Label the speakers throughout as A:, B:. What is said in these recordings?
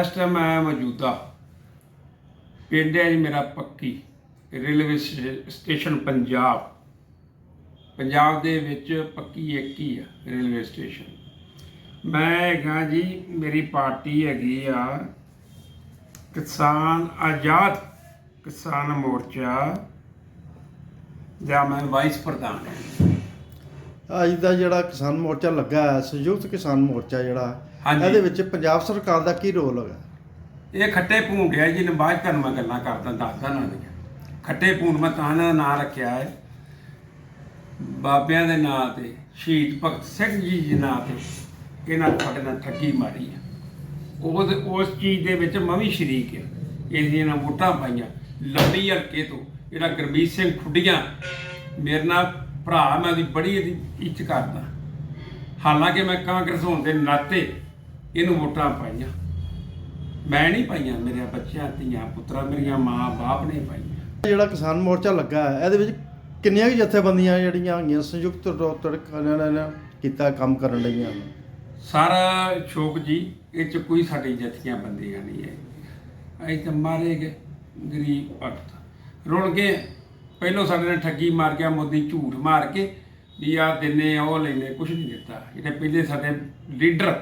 A: ਇਸ ਟਾਈਮ ਮੈਂ ਮੌਜੂਦਾ ਪਿੰਡ ਹੈ ਜੀ ਮੇਰਾ ਪੱਕੀ ਰੇਲਵੇ ਸਟੇ- ਸਟੇਸ਼ਨ ਪੰਜਾਬ। ਪੰਜਾਬ ਦੇ ਵਿੱਚ ਪੱਕੀ ਇੱਕ ਹੀ ਆ, ਰੇਲਵੇ ਸਟੇਸ਼ਨ। ਮੈਂ ਹੈਗਾ ਜੀ, ਮੇਰੀ ਪਾਰਟੀ ਹੈਗੀ ਆ ਕਿਸਾਨ ਆਜ਼ਾਦ ਕਿਸਾਨ ਮੋਰਚਾ, ਜਾਂ ਮੈਂ ਵਾਈਸ ਪ੍ਰਧਾਨ ਹਾਂ।
B: ਅੱਜ ਦਾ ਜਿਹੜਾ ਕਿਸਾਨ ਮੋਰਚਾ ਲੱਗਾ ਹੈ ਸੰਯੁਕਤ ਕਿਸਾਨ ਮੋਰਚਾ ਜਿਹੜਾ
A: ਹਾਂਜੀ।
B: ਇਹਦੇ ਵਿੱਚ ਪੰਜਾਬ ਸਰਕਾਰ ਦਾ ਕੀ ਰੋਲ ਹੈਗਾ?
A: ਇਹ ਖੱਟੇ ਭੂੰਡ ਹੈ ਜੀ ਨੇ ਬਾਅਦ 'ਚ ਤੁਹਾਨੂੰ ਮੈਂ ਗੱਲਾਂ ਕਰਦਾ ਦੱਸਦਾ ਨਾ ਦੀਆਂ ਖੱਟੇ ਭੂੰਡ ਮੈਂ ਤਾਂ ਨਾ ਨਾਂ ਰੱਖਿਆ ਹੈ। ਬਾਬਿਆਂ ਦੇ ਨਾਂ ਤੇ ਸ਼ਹੀਦ ਭਗਤ ਸਿੰਘ ਜੀ ਦੇ ਨਾਂ ਤੇ ਇਹਨਾਂ ਤੁਹਾਡੇ ਨਾਲ ਠੱਗੀ ਮਾਰੀ ਆ ਉਹ ਉਸ ਚੀਜ਼ ਦੇ ਵਿੱਚ ਮੈਂ ਵੀ ਸ਼ਰੀਕ ਹਾਂ। ਇਹਦੀਆਂ ਨਾਲ ਵੋਟਾਂ ਪਾਈਆਂ। ਲੰਬੀ ਹਲਕੇ ਤੋਂ ਜਿਹੜਾ ਗੁਰਮੀਤ ਸਿੰਘ ਖੁੱਡੀਆਂ ਮੇਰੇ ਨਾਲ ਭਰਾ ਮੈਂ ਉਹਦੀ ਬੜੀ ਇਹਦੀ ਇੱਜ਼ਤ ਕਰਦਾ। ਹਾਲਾਂਕਿ ਮੈਂ ਕਾਂਗਰਸ ਹੋਣ ਦੇ ਨਾਤੇ ਇਹਨੂੰ ਵੋਟਾਂ ਪਾਈਆਂ। ਮੈਂ ਨਹੀਂ ਪਾਈਆਂ ਮੇਰੇ ਬੱਚਿਆਂ ਧੀਆਂ ਪੁੱਤਰਾਂ ਮੇਰੀਆਂ ਮਾਂ ਬਾਪ ਨੇ ਪਾਈਆਂ।
B: ਜਿਹੜਾ ਕਿਸਾਨ ਮੋਰਚਾ ਲੱਗਾ ਹੈ ਇਹਦੇ ਵਿੱਚ ਕਿੰਨੀਆਂ ਕੁ ਜਥੇਬੰਦੀਆਂ ਜਿਹੜੀਆਂ ਹੋਈਆਂ ਸੰਯੁਕਤ ਤੌਰ ਤੇ ਕੀਤਾ ਕੰਮ ਕਰਨ ਲਈਆਂ?
A: ਸਾਰਾ ਸ਼ੋਕ ਜੀ ਇਹ ਚ ਕੋਈ ਸਾਡੀ ਜਥੀਆਂ ਬੰਦੀਆਂ ਨਹੀਂ ਹੈ ਅਸੀਂ ਤਾਂ ਮਾਰੇ ਗਏ ਗਰੀਬ ਭਗਤ। ਰੁਲ ਗਏ। ਪਹਿਲੋਂ ਸਾਡੇ ਨਾਲ ਠੱਗੀ ਮਾਰ ਗਿਆ ਮੋਦੀ ਝੂਠ ਮਾਰ ਕੇ ਵੀ ਆ ਦਿੰਨੇ ਉਹ ਲੈਨੇ ਕੁਝ ਨਹੀਂ ਦਿੱਤਾ। ਜਿਹੜੇ ਪਹਿਲੇ ਸਾਡੇ ਲੀਡਰ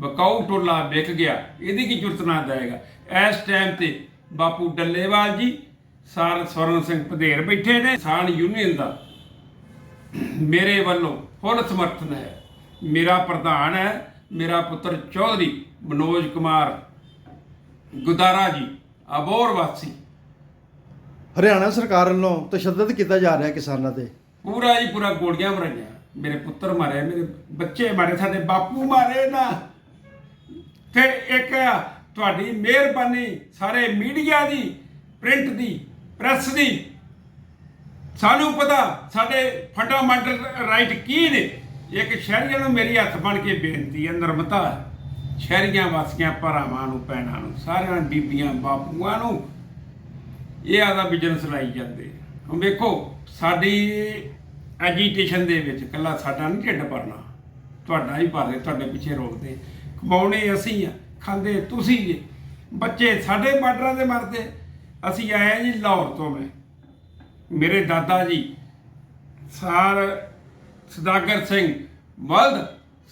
A: ਬਕਾਊ ਟੋਲਾ ਵਿਕ ਗਿਆ, ਇਹਦੀ ਕੀ ਜ਼ਰੂਰਤ ਨਾ ਦੇਗਾ ਇਸ ਟਾਈਮ ਤੇ ਬਾਪੂ ਡੱਲੇਵਾਲ ਜੀ, ਸਾਰ ਸਵਰਨ ਸਿੰਘ ਪਧੇਰ ਬੈਠੇ ਨੇ ਕਿਸਾਨ ਯੂਨੀਅਨ ਦਾ। ਮੇਰੇ ਵੱਲੋਂ ਫੁੱਲ ਸਮਰਥਨ ਹੈ। ਮੇਰਾ ਪ੍ਰਧਾਨ ਹੈ, ਮੇਰਾ ਪੁੱਤਰ ਚੌਧਰੀ ਮਨੋਜ ਕੁਮਾਰ ਗੁਦਾਰਾ ਜੀ, ਅਬੋਰ ਵਾਸੀ।
B: ਹਰਿਆਣਾ ਸਰਕਾਰ ਵੱਲੋਂ ਤਸ਼ੱਦਦ ਕੀਤਾ ਜਾ ਰਿਹਾ ਕਿਸਾਨਾਂ ਤੇ।
A: ਪੂਰਾ ਹੀ ਪੂਰਾ ਗੋਲੀਆਂ ਮਰਾਈਆਂ ਮੇਰੇ ਪੁੱਤਰ ਮਾਰੇ, ਮੇਰੇ ਬੱਚੇ ਮਾਰੇ, ਸਾਡੇ ਬਾਪੂ ਮਾਰੇ ਨਾ। ਫਿਰ ਇੱਕ ਤੁਹਾਡੀ ਮਿਹਰਬਾਨੀ ਸਾਰੇ ਮੀਡੀਆ ਦੀ, ਪ੍ਰਿੰਟ ਦੀ, ਪ੍ਰੈਸ ਦੀ। ਸਾਨੂੰ ਪਤਾ, ਸਾਡੇ ਫੰਡਾਮੈਂਟਲ ਰਾਈਟ ਕੀ ਨੇ। ਇੱਕ ਸ਼ਹਿਰੀਆਂ ਨੂੰ ਮੇਰੀ ਹੱਥ ਬਣ ਕੇ ਬੇਨਤੀ ਹੈ, ਨਰਮਤਾ ਸ਼ਹਿਰੀਆਂ ਵਾਸੀਆਂ, ਭਰਾਵਾਂ ਨੂੰ, ਭੈਣਾਂ ਨੂੰ, ਸਾਰਿਆਂ ਬੀਬੀਆਂ, ਬਾਪੂਆਂ ਨੂੰ ਇਹ ਆਦਾ ਬਿਜ਼ਨਸ ਲਾਈ ਜਾਂਦੇ। ਹੁਣ ਵੇਖੋ, ਸਾਡੀ ਐਜੀਟੇਸ਼ਨ ਦੇ ਵਿੱਚ ਕੱਲਾ ਸਾਡਾ ਨਹੀਂ ਢਿੱਡ ਭਰਨਾ। ਤੁਹਾਡਾ ਹੀ ਭਰਦੇ ਤੁਹਾਡੇ ਪਿੱਛੇ ਰੋਕਦੇ। ਕਮਾਉਣੇ ਅਸੀਂ ਆ, ਖਾਂਦੇ ਤੁਸੀਂ ਜੇ। ਬੱਚੇ ਸਾਡੇ ਬਾਰਡਰਾਂ ਦੇ ਮਰਦੇ। ਅਸੀਂ ਆਏ ਹਾਂ ਜੀ ਲਾਹੌਰ ਤੋਂ ਮੈਂ। ਮੇਰੇ ਦਾਦਾ ਜੀ, ਸਾਰ ਸਦਾਗਰ ਸਿੰਘ ਵਲਦ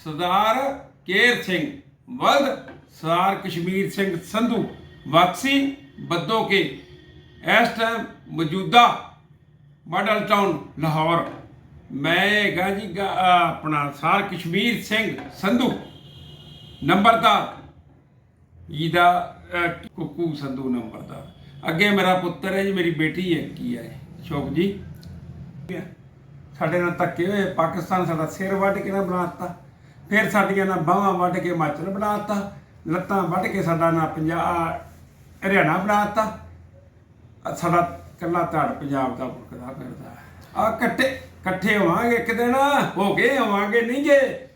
A: ਸਰਦਾਰ ਕੇਰ ਸਿੰਘ ਵਲਦ ਸਰਦਾਰ ਕਸ਼ਮੀਰ ਸਿੰਘ ਸੰਧੂ ਵਾਕਸੀ ਬੱਦੋ ਕੇ ਇਸ ਟਾਈਮ ਮੌਜੂਦਾ ਮਾਡਲ ਟਾਊਨ ਲਾਹੌਰ। ਮੈਂ ਹੈਗਾ ਜੀ ਗਾ- ਆਪਣਾ ਸਾਰ ਕਸ਼ਮੀਰ ਸਿੰਘ ਸੰਧੂ। ਨੰਬਰਦਾਰ ਇਹਦਾ ਅਹ, ਕੁੱਕੂ ਸੰਧੂ ਨੰਬਰਦਾਰ ਅੱਗੇ ਮੇਰਾ ਪੁੱਤਰ ਹੈ ਜੀ ਮੇਰੀ ਬੇਟੀ ਹੈ ਕੀ ਹੈ ਸ਼ੋਕ ਜੀ ਸਾਡੇ ਨਾਲ ਧੱਕੇ ਹੋਏ ਪਾਕਿਸਤਾਨ ਸਾਡਾ ਸਿਰ ਵੱਢ ਕੇ ਨਾ ਬਣਾਤਾ। ਫਿਰ ਸਾਡੀਆਂ ਨਾਲ ਬਾਹਾਂ ਵੱਢ ਕੇ ਹਿਮਾਚਲ ਬਣਾਤਾ। ਲੱਤਾਂ ਵੱਢ ਕੇ ਸਾਡਾ ਨਾ ਪੰਜਾਬ ਹਰਿਆਣਾ ਬਣਾਤਾ। ਆਹ ਸਾਡਾ ਕੱਲਾ ਧੜ ਪੰਜਾਬ ਦਾ ਮੁਲਕਦਾ ਫਿਰਦਾ ਆ ਇਕੱਠੇ ਇਕੱਠੇ ਹੋਵਾਂਗੇ ਇੱਕ ਦਿਨ ਹੋ ਗਏ ਹੋਵਾਂਗੇ ਨਹੀਂ ਗਏ।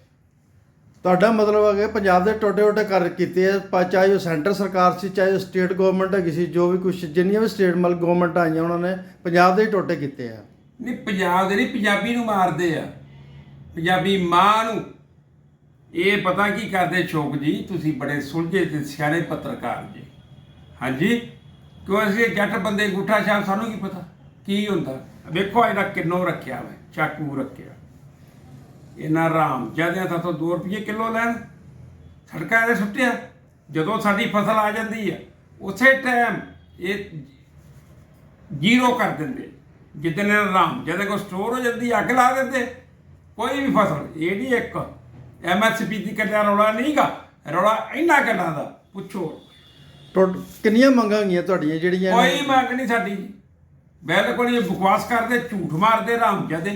B: ਤੁਹਾਡਾ ਮਤਲਬ ਹੈ ਕਿ ਪੰਜਾਬ ਦੇ ਟੋਟੇ ਟੋਟੇ ਕਰ ਕੀਤੇ ਆ ਚਾਹੇ ਉਹ ਸੈਂਟਰ ਸਰਕਾਰ ਸੀ ਚਾਹੇ ਉਹ ਸਟੇਟ ਗਵਰਨਮੈਂਟ ਹੈਗੀ ਸੀ ਜੋ ਵੀ ਕੁਝ ਜਿੰਨੀਆਂ ਵੀ ਸਟੇਟ ਮਲ ਗਵਰਨਮੈਂਟ ਆਈਆਂ ਉਹਨਾਂ ਨੇ ਪੰਜਾਬ ਦੇ ਹੀ ਟੋਟੇ ਕੀਤੇ ਆ।
A: ਨਹੀਂ ਪੰਜਾਬ ਦੇ ਨਹੀਂ ਪੰਜਾਬੀ ਨੂੰ ਮਾਰਦੇ ਆ। ਪੰਜਾਬੀ ਮਾਂ ਨੂੰ। ਇਹ ਪਤਾ ਕੀ ਕਰਦੇ ਸ਼ੋਕ ਜੀ ਤੁਸੀਂ ਬੜੇ ਸੁਲਝੇ ਤੇ ਸਿਆਣੇ ਪੱਤਰਕਾਰ ਜੀ। ਹਾਂਜੀ? ਕਿਉਂ ਅਸੀਂ ਜੱਟ ਬੰਦੇ ਗੁੱਠਾ ਛਾਪ ਸਾਨੂੰ ਕੀ ਪਤਾ? ਕੀ ਹੁੰਦਾ? ਵੇਖੋ ਇਹਦਾ ਕਿੰਨੋ ਰੱਖਿਆ ਵਾ, ਚਾਕੂ ਰੱਖਿਆ। ਇਹਨਾਂ ਰਾਮ ਜਦਿਆਂ ਤਾਂ ਤੋਂ 2 ਰੁਪਏ ਕਿਲੋ ਲੈਣ। ਸੜਕਾਂ ਦੇ ਸੁੱਟਿਆ। ਜਦੋਂ ਸਾਡੀ ਫਸਲ ਆ ਜਾਂਦੀ ਹੈ ਉਸੇ ਟਾਈਮ ਇਹ ਜ਼ੀਰੋ ਕਰ ਦਿੰਦੇ। ਜਿੱਦਣ ਇਹ ਰਾਮ ਜਦੋਂ ਕੋ ਸਟੋਰ ਹੋ ਜਾਂਦੀ, ਅੱਗ ਲਾ ਦਿੰਦੇ। ਕੋਈ ਵੀ ਫਸਲ, ਇਹ ਨਹੀਂ ਇੱਕ। ਐਮਐਸਪੀ ਦੀ ਕੱਢਿਆ ਰੌਲਾ ਨਹੀਂਗਾ। ਰੌਲਾ ਇੰਨਾ ਗੱਲਾਂ ਦਾ, ਪੁੱਛੋ।
B: ਟੋਟ ਕਿੰਨੀਆਂ ਮੰਗਾਂ ਗਈਆਂ ਤੁਹਾਡੀਆਂ ਜਿਹੜੀਆਂ
A: ਕੋਈ ਮੰਗ ਨਹੀਂ ਸਾਡੀ। ਬਿਲਕੁਲ ਇਹ ਬਕਵਾਸ ਕਰਦੇ ਝੂਠ ਮਾਰਦੇ ਰਾਮਜਾਦੇ